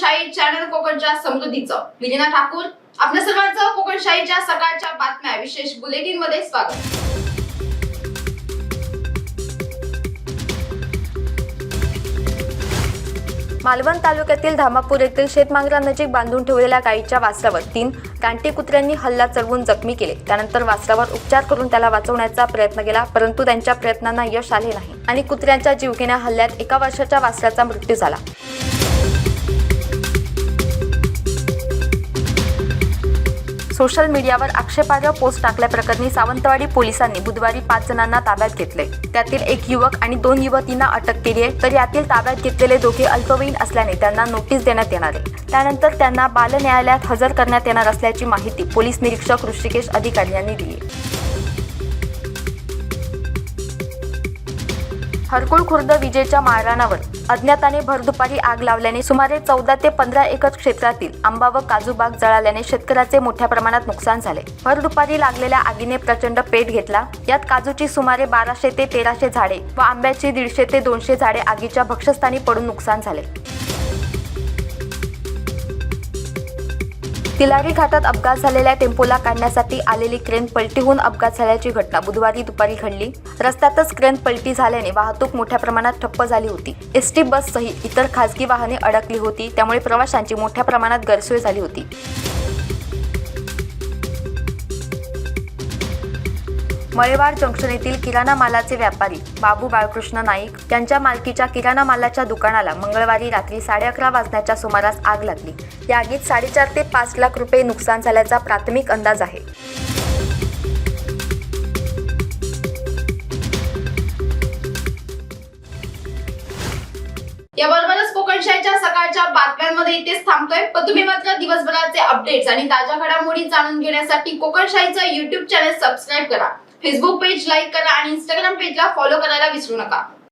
कोकणच्या समृद्धीचं. विलिना ठाकूर आपल्या सर्वांचं कोकणशाहीच्या सकाळच्या बातम्या. विशेष बुलेटिनमध्ये स्वागत. मालवण तालुक्यातील धामापूर येथील शेतमांगरानजीक बांधून ठेवलेल्या गायीच्या वासरावर तीन कांटी कुत्र्यांनी हल्ला चढवून जखमी केले. त्यानंतर वासरावर उपचार करून त्याला वाचवण्याचा प्रयत्न केला परंतु त्यांच्या प्रयत्नांना यश आले नाही आणि कुत्र्यांच्या जीवघेण्या हल्ल्यात एका वर्षाच्या वासराचा मृत्यू झाला. सोशल मीडियावर आक्षेपार्ह पोस्ट टाकल्याप्रकरणी सावंतवाडी पोलिसांनी बुधवारी पाच जणांना ताब्यात घेतले त्यातील एक युवक आणि दोन युवतींना अटक केली आहे. तर यातील ताब्यात घेतलेले दोघे अल्पवयीन असल्याने त्यांना नोटीस देण्यात येणार आहे. त्यानंतर त्यांना बाल न्यायालयात हजर करण्यात येणार असल्याची माहिती पोलीस निरीक्षक ऋषिकेश अधिकारी यांनी दिली हरकुळ खुर्द विजेच्या माळरानावर अज्ञाताने भर दुपारी आग लावल्याने सुमारे चौदा ते पंधरा एकर क्षेत्रातील आंबा व काजू बाग जळाल्याने शेतकऱ्याचे मोठ्या प्रमाणात नुकसान झाले. भर दुपारी लागलेल्या आगीने प्रचंड पेट घेतला. यात काजूची सुमारे बाराशे ते तेराशे झाडे व आंब्याची दीडशे ते दोनशे झाडे आगीच्या भक्षस्थानी पडून नुकसान झाले. तिलारी घाटात अपघात झालेल्या टेम्पोला काढण्यासाठी आलेली क्रेन पलटी होऊन अपघात झाल्याची घटना. बुधवारी दुपारी घडली. रस्त्यातच क्रेन पलटी झाल्याने वाहतूक मोठ्या प्रमाणात ठप्प झाली होती. एस टी बस सहित इतर खासगी वाहने अडकली होती त्यामुळे प्रवाशांची मोठ्या प्रमाणात गैरसोय झाली होती. मळेवाड जंक्शन येथील किराणा मालाचे व्यापारी बाबू बाळकृष्ण नाईक यांच्या मालकीच्या किराणा मालाच्या दुकानाला मंगळवारी रात्री साडे अकरा वाजण्याच्या सुमारास आग लागली. या आगीत साडेचार ते पाच लाख रुपये नुकसान झाल्याचा प्राथमिक अंदाज आहे. याबरोबरच कोकणशाहीच्या सकाळच्या बातम्यांमध्ये इथेच थांबतोय. पण तुम्ही मात्र दिवसभराचे अपडेट्स आणि ताज्या घडामोडी जाणून घेण्यासाठी कोकणशाहीचं युट्यूब चॅनल सबस्क्राईब करा. फेसबुक पेज लाईक करा आणि इंस्टाग्राम पेजला फॉलो करायला विसरू नका.